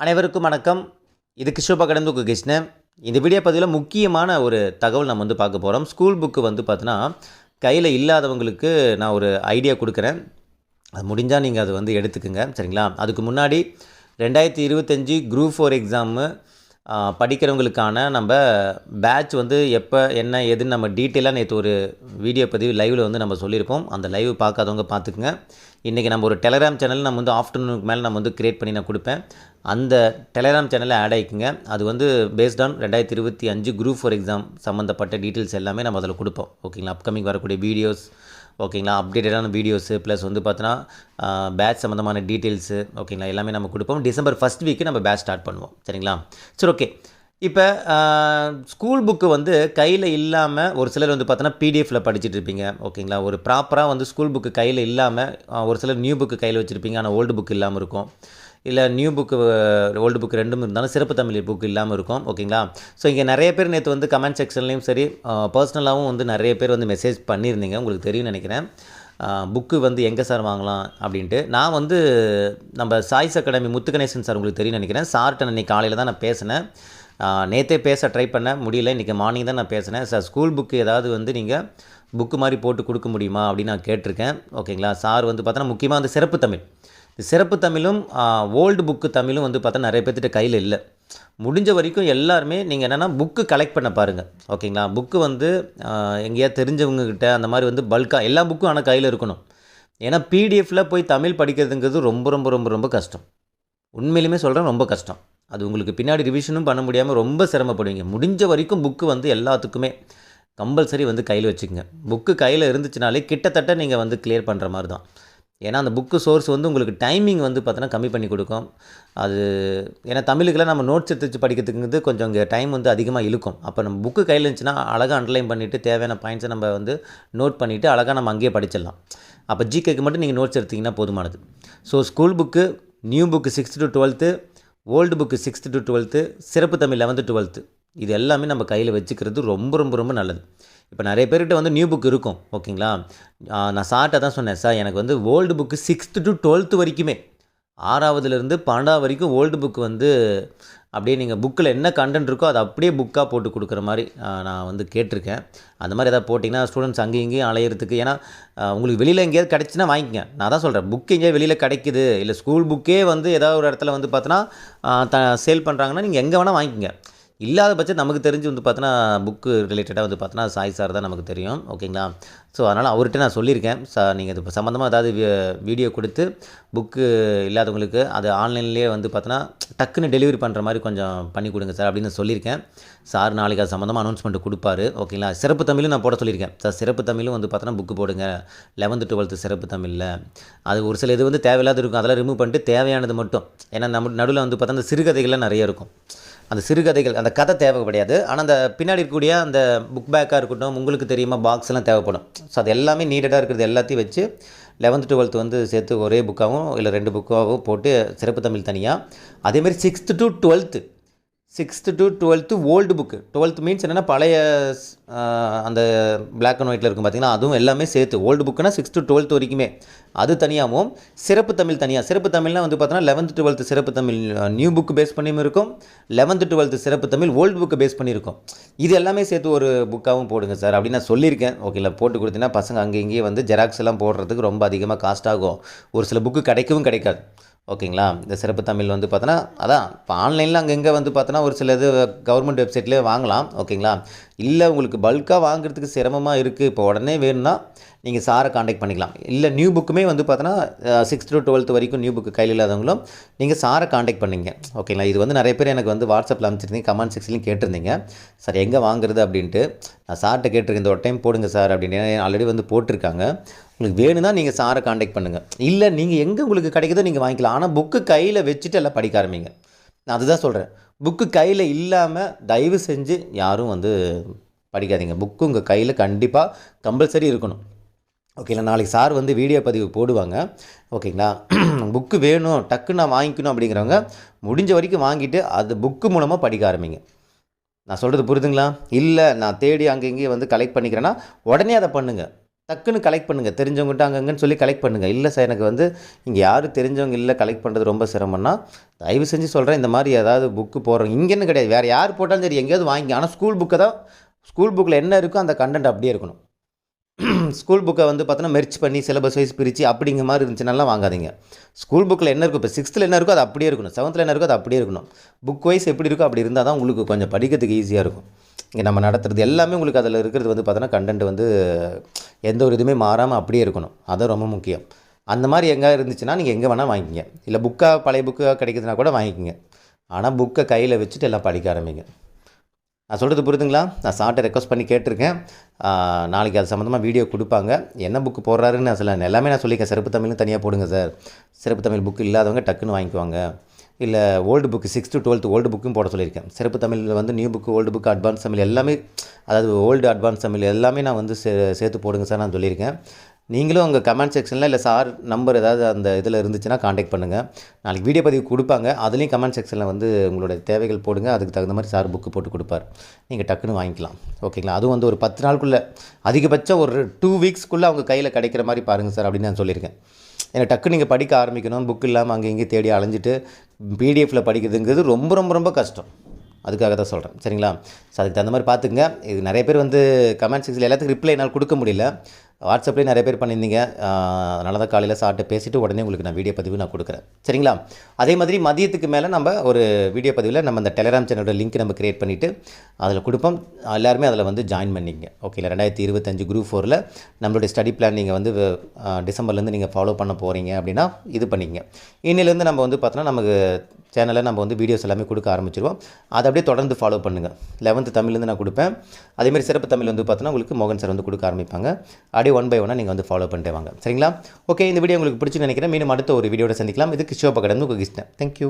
அனைவருக்கும் வணக்கம். இது கிஷோபா கடந்து கிருஷ்ணன் இந்த வீடியோ பதிவில் முக்கியமான ஒரு தகவல் நம்ம வந்து பார்க்க போகிறோம் ஸ்கூல் புக்கு வந்து பார்த்தீங்கன்னா கையில் இல்லாதவங்களுக்கு நான் ஒரு ஐடியா கொடுக்குறேன். அது முடிஞ்சால் நீங்கள் அதை வந்து எடுத்துக்கோங்க. சரிங்களா? அதுக்கு முன்னாடி ரெண்டாயிரத்தி இருபத்தஞ்சி குரூப் ஃபோர் எக்ஸாமு படிக்கிறவங்களுக்கான நம்ம பேட்ச் வந்து எப்போ என்ன ஏதுன்னு நம்ம டீட்டெயிலாக நேற்று ஒரு வீடியோ பதிவு லைவில் வந்து நம்ம சொல்லியிருப்போம் அந்த லைவ் பார்க்காதவங்க பார்த்துக்குங்க. இன்றைக்கி நம்ம ஒரு டெலகிராம் சேனல் நம்ம வந்து ஆஃப்டர்நூனுக்கு மேலே நம்ம வந்து க்ரியேட் பண்ணி நான் கொடுப்பேன். அந்த டெலகிராம் சேனலில் ஆட் ஆகிக்குங்க அது வந்து பேஸ்ட் ஆன் ரெண்டாயிரத்தி இருபத்தி அஞ்சு குரூப் ஃபார் எக்ஸாம் சம்மந்தப்பட்ட டீட்டெயில்ஸ் எல்லாமே நம்ம அதில் கொடுப்போம். ஓகேங்களா அப்கமிங் வரக்கூடிய வீடியோஸ் ஓகேங்களா? அப்டேட்டடான வீடியோஸு ப்ளஸ் வந்து பார்த்தோன்னா பேட்ச் சம்மந்தமான டீட்டெயில்ஸு ஓகேங்களா? எல்லாமே நம்ம கொடுப்போம். டிசம்பர் ஃபஸ்ட் வீக்கு நம்ம பேட்ச் ஸ்டார்ட் பண்ணுவோம். சரிங்களா? சரி ஓகே இப்போ ஸ்கூல் புக்கு வந்து கையில் இல்லாமல் ஒரு சிலர் வந்து பார்த்தோன்னா பிடிஎஃப்பில் படிச்சுட்டு இருப்பீங்க. ஓகேங்களா? ஒரு ப்ராப்பராக வந்து ஸ்கூல் புக்கு கையில் இல்லாமல் ஒரு சிலர் நியூ புக்கு கையில் வச்சுருப்பீங்க. ஆனால் ஓல்டு புக் இல்லாமல் இருக்கும். இல்லை நியூ புக்கு ஓல்டு புக் ரெண்டும் இருந்தாலும் சிறப்பு தமிழ் புக் இல்லாமல் இருக்கும். ஓகேங்களா? ஸோ இங்கே நிறைய பேர் நேற்று வந்து கமெண்ட் செக்ஷன்லேயும் சரி பர்சனலாகவும் வந்து நிறைய பேர் வந்து மெசேஜ் பண்ணியிருந்தீங்க. உங்களுக்கு தெரியும்னு நினைக்கிறேன். புக்கு வந்து எங்கே சார் வாங்கலாம் அப்படின்ட்டு. நான் வந்து நம்ம சாய்ஸ் அகாடமி முத்துகணேசன் சார் உங்களுக்கு தெரியும்னு நினைக்கிறேன். சார்கிட்ட அன்றைக்கி காலையில் தான் நான் பேசினேன். நேற்றே பேச ட்ரை பண்ண முடியல. இன்றைக்கி மார்னிங் தான் நான் பேசினேன். சார் ஸ்கூல் புக்கு ஏதாவது வந்து நீங்கள் புக்கு மாதிரி போட்டு கொடுக்க முடியுமா அப்படின்னு நான் கேட்டிருக்கேன். ஓகேங்களா? சார் வந்து பார்த்தோன்னா முக்கியமாக வந்து சிறப்பு தமிழ். சிறப்பு தமிழும் ஓல்டு புக்கு தமிழும் வந்து பார்த்தா நிறைய பேர்த்திட்ட கையில் இல்லை. முடிஞ்ச வரைக்கும் எல்லாருமே நீங்கள் என்னென்னா புக்கு கலெக்ட் பண்ண பாருங்கள் ஓகேங்களா புக்கு வந்து எங்கேயா தெரிஞ்சவங்கக்கிட்ட அந்த மாதிரி வந்து பல்காக எல்லா புக்கும் ஆனால் கையில் இருக்கணும். ஏன்னா பிடிஎஃப்பில் போய் தமிழ் படிக்கிறதுங்கிறது ரொம்ப ரொம்ப ரொம்ப ரொம்ப கஷ்டம். உண்மையிலுமே சொல்கிறேன் ரொம்ப கஷ்டம். அது உங்களுக்கு பின்னாடி ரிவிஷனும் பண்ண முடியாமல் ரொம்ப சிரமப்படுவீங்க. முடிஞ்ச வரைக்கும் புக்கு வந்து எல்லாத்துக்குமே கம்பல்சரி வந்து கையில் வச்சுக்கோங்க. புக்கு கையில் இருந்துச்சுனாலே கிட்டத்தட்ட நீங்கள் வந்து கிளியர் பண்ணுற மாதிரி தான். ஏன்னா அந்த புக்கு சோர்ஸ் வந்து உங்களுக்கு டைமிங் வந்து பார்த்தோன்னா கம்மி பண்ணி கொடுக்கும். அது ஏன்னா தமிழுக்கெல்லாம் நம்ம நோட்ஸ் எடுத்து வச்சு படிக்கிறதுக்கு கொஞ்சம் இங்கே டைம் வந்து அதிகமாக இழுக்கும். அப்போ நம்ம புக்கு கையில் இருந்துச்சுன்னா அழகாக அண்டர்லைன் பண்ணிவிட்டு தேவையான பாயிண்ட்ஸை நம்ம வந்து நோட் பண்ணிவிட்டு அழகாக நம்ம அங்கேயே படிச்சிடலாம். அப்போ ஜிகேக்கு மட்டும் நீங்கள் நோட்ஸ் எடுத்திங்கன்னா போதுமானது. So school book new book sixth to twelfth old book sixth to twelfth சிறப்பு தமிழ் லெவன்த்து டுவெல்த்து இது எல்லாமே நம்ம கையில் வச்சுக்கிறது ரொம்ப ரொம்ப ரொம்ப நல்லது. இப்போ நிறைய பேர்கிட்ட வந்து நியூ புக் இருக்கும் ஓகேங்களா? நான் சார்ட்ட தான் சொன்னேன் சார் எனக்கு வந்து old book sixth to twelfth வரைக்குமே ஆறாவதுலேருந்து பன்னெண்டாவது வரைக்கும் ஓல்டு புக் வந்து அப்படியே நீங்கள் புக்கில் என்ன கண்டென்ட் இருக்கோ அதை அப்படியே புக்காக போட்டு கொடுக்குற மாதிரி நான் வந்து கேட்டிருக்கேன். அந்த மாதிரி எதாவது போட்டிங்கன்னா ஸ்டூடெண்ட்ஸ் அங்கேயும் இங்கேயும் அலையிறதுக்கு ஏன்னா உங்களுக்கு வெளியில் எங்கேயாவது கிடச்சின்னா வாங்கிக்கங்க. நான் தான் சொல்கிறேன் புக்கு எங்கேயாவது வெளியில் கிடைக்குது இல்லை ஸ்கூல் புக்கே வந்து ஏதாவது ஒரு இடத்துல வந்து பார்த்தோன்னா த சேல் பண்ணுறாங்கன்னா நீங்கள் எங்கே வேணால் வாங்கிக்கங்க. இல்லாத பட்சம் நமக்கு தெரிஞ்சு வந்து பார்த்தோன்னா புக்கு ரிலேட்டடாக வந்து பார்த்தோன்னா சாய் சார் தான் நமக்கு தெரியும். ஓகேங்களா? ஸோ அதனால் அவர்கிட்ட நான் சொல்லியிருக்கேன். சார் நீங்கள் இது சம்மந்தமாக ஏதாவது வீடியோ கொடுத்து புக்கு இல்லாதவங்களுக்கு அது ஆன்லைன்லேயே வந்து பார்த்தோன்னா டக்குன்னு டெலிவரி பண்ணுற மாதிரி கொஞ்சம் பண்ணி கொடுங்க சார் அப்படின்னு சொல்லியிருக்கேன். சார் நாளைக்கு அது சம்மந்தமாக அனௌன்ஸ்மெண்ட் கொடுப்பாரு. ஓகேங்களா? சிறப்பு தமிழும் நான் போட சொல்லியிருக்கேன். சார் சிறப்பு தமிழும் வந்து பார்த்தோன்னா புக்கு போடுங்க. லெவன்த்து டுவெல்த்து சிறப்பு தமிழில். அது ஒரு சில இது வந்து தேவையில்லாத இருக்கும். அதெல்லாம் ரிமூவ் பண்ணிட்டு தேவையானது மட்டும். ஏன்னா நம்ம நடுவில் வந்து பார்த்தா அந்த சிறுகதைகள்லாம் நிறைய இருக்கும். அந்த சிறுகதைகள் அந்த கதை தேவை கிடையாது ஆனால் அந்த பின்னாடி இருக்கக்கூடிய அந்த புக் பேக்காக இருக்கட்டும் உங்களுக்கு தெரியுமா பாக்ஸ் எல்லாம் தேவைப்படும். ஸோ அது எல்லாமே நீடடாக இருக்கிறது எல்லாத்தையும் வச்சு லெவன்த்து டுவெல்த் வந்து சேர்த்து ஒரே புக்காகவும் இல்லை ரெண்டு புக்காகவும் போட்டு சிறப்பு தமிழ் தனியாக அதேமாதிரி sixth to twelfth sixth to twelfth old book twelfth means என்னென்னா பழைய அந்த பிளாக் அண்ட் ஒயிட்டில் இருக்கும் பார்த்திங்கன்னா அதுவும் எல்லாமே சேர்த்து. ஓல்டு புக்குனா சிக்ஸ் டு டுவெல்த் வரைக்குமே. அது தனியாகவும் சிறப்பு தமிழ் தனியாக சிறப்பு தமிழ்னால் வந்து பார்த்தோன்னா லெவன்த்து டுவெல்த்து சிறப்பு தமிழ் நியூ புக்கு பேஸ் பண்ணியும் இருக்கும். லெவன்த்து டுவெல்த்து சிறப்பு தமிழ் ஓல்டு புக்கு பேஸ் பண்ணியிருக்கும். இது எல்லாமே சேர்த்து ஒரு புக்காகவும் போடுங்க சார். அப்படின்னு நான் சொல்லியிருக்கேன். ஓகேல போட்டு கொடுத்தீங்கன்னா பசங்க அங்கே இங்கேயே வந்து ஜெராக்ஸ் எல்லாம் போடுறதுக்கு ரொம்ப அதிகமாக காஸ்ட் ஆகும். ஒரு சில புக்கு கிடைக்கவும் கிடைக்காது. ஓகேங்களா? இந்த சிறப்பு தமிழ் வந்து பார்த்தோன்னா அதான் இப்போ ஆன்லைனில் அங்கங்கே வந்து பார்த்தோன்னா ஒரு சில இது கவர்மெண்ட் வெப்சைட்லேயே வாங்கலாம் ஓகேங்களா? இல்லை உங்களுக்கு பல்காக வாங்குறதுக்கு சிரமமாக இருக்குது இப்போ உடனே வேணும்னா நீங்கள் சாரை காண்டாக்ட் பண்ணிக்கலாம். இல்லை நியூ புக்குமே வந்து பார்த்தோன்னா சிக்ஸ்த் டு டுவெல்த் வரைக்கும் நியூ புக்கு கையில் இல்லாதவங்களும் நீங்கள் சாரை காண்டாக்ட் பண்ணிங்க. ஓகேங்களா? இது வந்து நிறைய பேர் எனக்கு வந்து வாட்ஸ்அப்பில் அனுப்பிச்சிருந்தீங்க கமெண்ட் செக்ஷன்லையும் கேட்டிருந்தீங்க. சார் எங்கே வாங்குறது அப்படின்ட்டு நான் சார்கிட்ட கேட்டிருக்கேன் இந்த ஒரு டைம் போடுங்க சார் அப்படின்னு ஆல்ரெடி வந்து போட்டிருக்காங்க. உங்களுக்கு வேணும்னா நீங்கள் சாரை காண்டாக்ட் பண்ணுங்கள் இல்லை நீங்கள் எங்கே உங்களுக்கு கிடைக்குதோ நீங்கள் வாங்கிக்கலாம். ஆனால் புக்கு கையில் வச்சுட்டு எல்லாம் படிக்க ஆரம்பிங்க. நான் அதுதான் சொல்கிறேன் புக்கு கையில் இல்லாமல் தயவு செஞ்சு யாரும் வந்து படிக்காதீங்க. புக்கு உங்கள் கையில் கண்டிப்பாக கம்பல்சரி இருக்கணும். ஓகேங்களா நாளைக்கு சார் வந்து வீடியோ பதிவு போடுவாங்க. ஓகேங்களா புக்கு வேணும் டக்குன்னு நான் வாங்கிக்கணும் அப்படிங்கிறவங்க முடிஞ்ச வரைக்கும் வாங்கிட்டு அது புக்கு மூலமாக படிக்க ஆரம்பிங்க. நான் சொல்கிறது புரிதுங்களா? இல்லை நான் தேடி அங்கே இங்கேயே வந்து கலெக்ட் பண்ணிக்கிறேன்னா உடனே அதை பண்ணுங்கள் டக்குன்னு கலெக்ட் பண்ணுங்கள் தெரிஞ்சவங்ககிட்ட அங்கங்கன்னு சொல்லி கலெக்ட் பண்ணுங்கள் இல்லை சார் எனக்கு வந்து இங்கே யாரும் தெரிஞ்சவங்க இல்லை கலெக்ட் பண்ணுறது ரொம்ப சிரமம்னா தயவு செஞ்சு சொல்கிறேன் இந்த மாதிரி ஏதாவது புக்கு போடுறோம் இங்கேன்னு கிடையாது. வேறு யார் போட்டாலும் சரி எங்கேயாவது வாங்கி ஆனால் ஸ்கூல் புக்கை தான் ஸ்கூல் புக்கில் என்ன இருக்கோ அந்த கண்டென்ட் அப்படியே இருக்கணும். ஸ்கூல் புக்கை வந்து பார்த்தோன்னா மெர்ச் பண்ணி சிலபஸ் வைஸ் பிரித்து அப்படிங்கிற மாதிரி இருந்துச்சுனாலாம் வாங்காதீங்க. ஸ்கூல் புக்கில் என்ன இருக்கும் இப்போ சிக்ஸ்த்தில் என்ன இருக்கோ அது அப்படியே இருக்கணும். செவன்த்தில் என்ன இருக்கோ அது அப்படியே இருக்கணும். புக் வைஸ் எப்படி இருக்கோ அப்படி இருந்தால் தான் உங்களுக்கு கொஞ்சம் படிக்கிறதுக்கு ஈஸியாக இருக்கும். இங்கே நம்ம நடத்துகிறது எல்லாமே உங்களுக்கு அதில் இருக்கிறது வந்து பார்த்தோன்னா கண்டென்ட் வந்து எந்த ஒரு இதுவுமே மாறாமல் அப்படியே இருக்கணும். அது ரொம்ப முக்கியம். அந்த மாதிரி எங்கே இருந்துச்சுன்னா நீங்கள் எங்கே வேணால் வாங்கிக்கிங்க. இல்லை புக்காக பழைய புக்காக கிடைக்குதுன்னா கூட வாங்கிக்கிங்க. ஆனால் புக்கை கையில் வச்சுட்டு எல்லாம் படிக்க ஆரம்பிங்க. நான் சொல்கிறது புரியுதுங்களா நான் சார்ட்டை ரெக்வஸ்ட் பண்ணி கேட்டிருக்கேன். நாளைக்கு அது சம்மந்தமாக வீடியோ கொடுப்பாங்க. என்ன புக்கு போடுறாருன்னு நான் சொல்ல எல்லாமே நான் சொல்லியிருக்கேன். சிறப்பு தமிழ்னு தனியாக போடுங்க சார். சிறப்பு தமிழ் புக்கு இல்லாதவங்க டக்குன்னு வாங்கிக்குவாங்க. இல்லை old book sixth twelfth old புக்கும் போட சொல்லியிருக்கேன். சிறப்பு தமிழில் வந்து new book old book advance Tamil எல்லாமே அதாவது ஓல்டு அட்வான்ஸ் தமிழ் எல்லாமே நான் வந்து சே சேர்த்து போடுங்க சார் நான் சொல்லியிருக்கேன். நீங்களும் உங்கள் கமெண்ட் செக்ஷனில் இல்லை சார் நம்பர் ஏதாவது அந்த இதில் இருந்துச்சுன்னா காண்டாக்ட் பண்ணுங்கள் நாளைக்கு வீடியோ பதிவு கொடுப்பாங்க. அதுலேயும் கமெண்ட் செக்ஷனில் வந்து உங்களோட தேவைகள் போடுங்க. அதுக்கு தகுந்த மாதிரி சார் புக்கு போட்டு கொடுப்பார். நீங்கள் டக்குன்னு வாங்கிக்கலாம். ஓகேங்களா அதுவும் வந்து ஒரு பத்து நாளுக்குள்ளே அதிகபட்சம் ஒரு டூ வீக்ஸ்க்குள்ளே அவங்க கையில் கிடைக்கிற மாதிரி பாருங்கள் சார் அப்படின்னு நான் சொல்லியிருக்கேன். ஏன்னா டக்கு நீங்கள் படிக்க ஆரம்பிக்கணும். புக் இல்லாமல் அங்கே இங்கே தேடி அலைஞ்சிட்டு பிடிஎஃப்பில் படிக்கிறதுங்கிறது ரொம்ப ரொம்ப ரொம்ப கஷ்டம். அதுக்காக தான் சொல்கிறேன் சரிங்களா? ஸோ அதுக்கு தகுந்த மாதிரி பார்த்துக்குங்க. இது நிறைய பேர் வந்து கமெண்ட் செக்ஷனில் எல்லாத்துக்கும் ரிப்ளை என்னால் கொடுக்க முடியல. வாட்ஸ்அப்லேயே நிறைய பேர் பண்ணியிருந்தீங்க. அதனால தான் காலையில் சாப்பிட்டு பேசிவிட்டு உடனே உங்களுக்கு நான் வீடியோ பதிவு நான் கொடுக்குறேன். சரிங்களா? அதே மாதிரி மதியத்துக்கு மேலே நம்ம ஒரு வீடியோ பதிவில் நம்ம அந்த டெலகிராம் சேனலோட லிங்க் நம்ம க்ரியேட் பண்ணிவிட்டு அதில் கொடுப்போம். எல்லாருமே அதில் வந்து ஜாயின் பண்ணிங்க ஓகேங்களா ரெண்டாயிரத்தி இருபத்தஞ்சு குரூப் ஃபோரில் நம்மளுடைய ஸ்டடி பிளான் நீங்கள் வந்து டிசம்பர்லேருந்து நீங்கள் ஃபாலோ பண்ண போகிறீங்க அப்படின்னா இது பண்ணிங்க இன்னிலேருந்து நம்ம வந்து பார்த்தோன்னா நமக்கு சேனலில் நம்ம வந்து வீடியோஸ் எல்லாமே கொடுக்க ஆரம்பிச்சிருவோம். அதை அப்படியே தொடர்ந்து ஃபாலோ பண்ணுங்கள் லெவன்த்து தமிழ்லேருந்து நான் கொடுப்பேன். அதேமாதிரி சிறப்பு தமிழ் வந்து பார்த்தோன்னா உங்களுக்கு மோகன் சார் வந்து கொடுக்க ஆரம்பிப்பாங்க. அடி அப்படியே ஒன் பை ஒன்னாக நீங்கள் வந்து ஃபாலோ பண்ணிட்டே வாங்க. சரிங்களா? ஓகே இந்த வீடியோ உங்களுக்கு பிடிச்சி நினைக்கிறேன். மீண்டும் அடுத்த ஒரு வீடியோட சந்திக்கலாம். இது கிஷோப பக்கம் உங்கள் கிருஷ்ணன் தேங்க்யூ